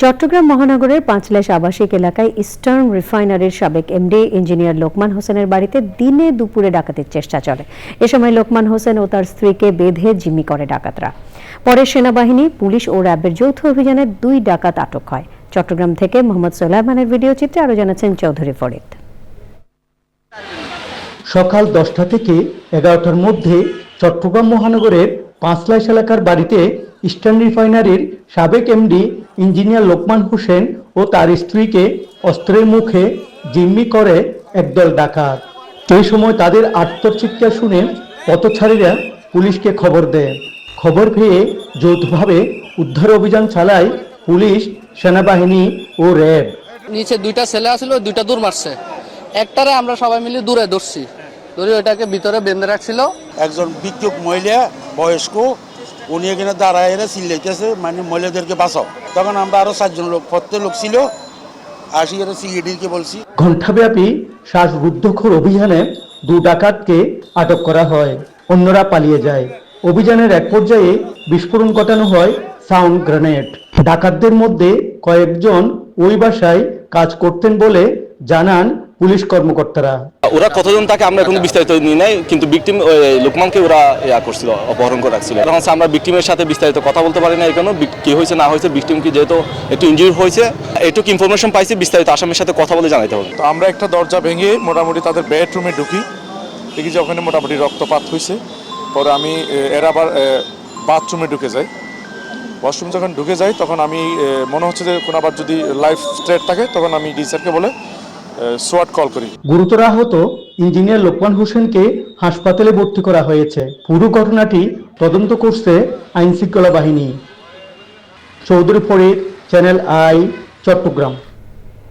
চট্টগ্রাম মহানগরের পাঁচলাইশ আবাসিক এলাকায় ইস্টার্ন রিফাইনারির সাবেক এমডি ইঞ্জিনিয়ার লোকমান হোসেনের বাড়িতে দিনে দুপুরে ডাকাতির চেষ্টা চলে। এ সময় লোকমান হোসেন ও তার স্ত্রীকে বেঁধে জিম্মি করে ডাকাতরা। পরে সেনাবাহিনী, পুলিশ ও র্যাবের যৌথ অভিযানে দুই ডাকাত আটক হয়। চট্টগ্রাম থেকে মোহাম্মদ সোলাইমানের ভিডিও চিত্রে আরও জানাচ্ছেন চৌধুরী ফরিদ। সকাল দশটা থেকে এগারোটার মধ্যে চট্টগ্রাম মহানগরের পাঁচলাইশ এলাকার বাড়িতে ইস্টার্ন রিফাইনারির সাবেক এমডি ইঞ্জিনিয়ার লোকমান হোসেন ও তার স্ত্রীকে অস্ত্রের মুখে জিম্মি করে একদল ডাকাত। সেই সময় তাদের আত্মচিৎকার শুনে পথচারীরা পুলিশকে খবর দেয়। খবর পেয়ে যৌথভাবে উদ্ধার অভিযান চালায় পুলিশ সেনাবাহিনী ও র্যাব। নিচে দুইটা ছেলে আসলো দুইটা দূর মারছে। একটারে আমরা সবাই মিলে দূরে ধরছি। ধরে ওটাকে ভিতরে বেঁধে রাখছিল। একজন বিক্ষোভ মহিলা বয়স্ক উনি এখানে দাঁড়ায় এরা চিল্লাইতেছে মানে মহিলাদেরকে বাঁচাও। তখন আমরা আরও চারজন লোক, প্রত্যেক লোক ছিল, আসি এরা সিইডিকে বলছি। ঘণ্টাব্যাপী শ্বাসরুদ্ধকর অভিযানে দু ডাকাতকে আটক করা হয়, অন্যরা পালিয়ে যায়। অভিযানের এক পর্যায়ে বিস্ফোরণ ঘটানো হয় সাউন্ড গ্রেনেড। ডাকাতদের মধ্যে কয়েকজন ওই বাসায় কাজ করতেন বলে জানান পুলিশ কর্মকর্তারা। ওরা কতজন তাকে আমরা এখন বিস্তারিত নিয়ে নাই কিন্তু বিক্টিম লোকমানকে ওরা ইয়া করছিল অপহরণ করে রাখছিল। এখন হচ্ছে আমরা বিক্টিমের সাথে বিস্তারিত কথা বলতে পারি না এখানে কি হয়েছে না হয়েছে বিক্টিম কি যেহেতু একটু ইনজুরি হয়েছে এটুকু ইনফরমেশন পাইছি বিস্তারিত আসামের সাথে কথা বলে জানাইতে হবে। তো আমরা একটা দরজা ভেঙে মোটামুটি তাদের বেডরুমে ঢুকি দেখি যে ওখানে মোটামুটি রক্তপাত হয়েছে পরে আমি এর আবার বাথরুমে ঢুকে যাই ওয়াশরুম যখন ঢুকে যাই তখন আমি মনে হচ্ছে যে কোনো আবার যদি লাইফ স্ট্রেট থাকে তখন আমি ডিসারকে বলে সোয়াট কল করি। গুরুতর আহত ইঞ্জিনিয়ার লোকমান হোসেনকে হাসপাতালে ভর্তি করা হয়েছে। পুরো ঘটনাটি তদন্ত করছে আইন শৃঙ্খলা বাহিনী। Chowdhury Farid channel I, Chattogram.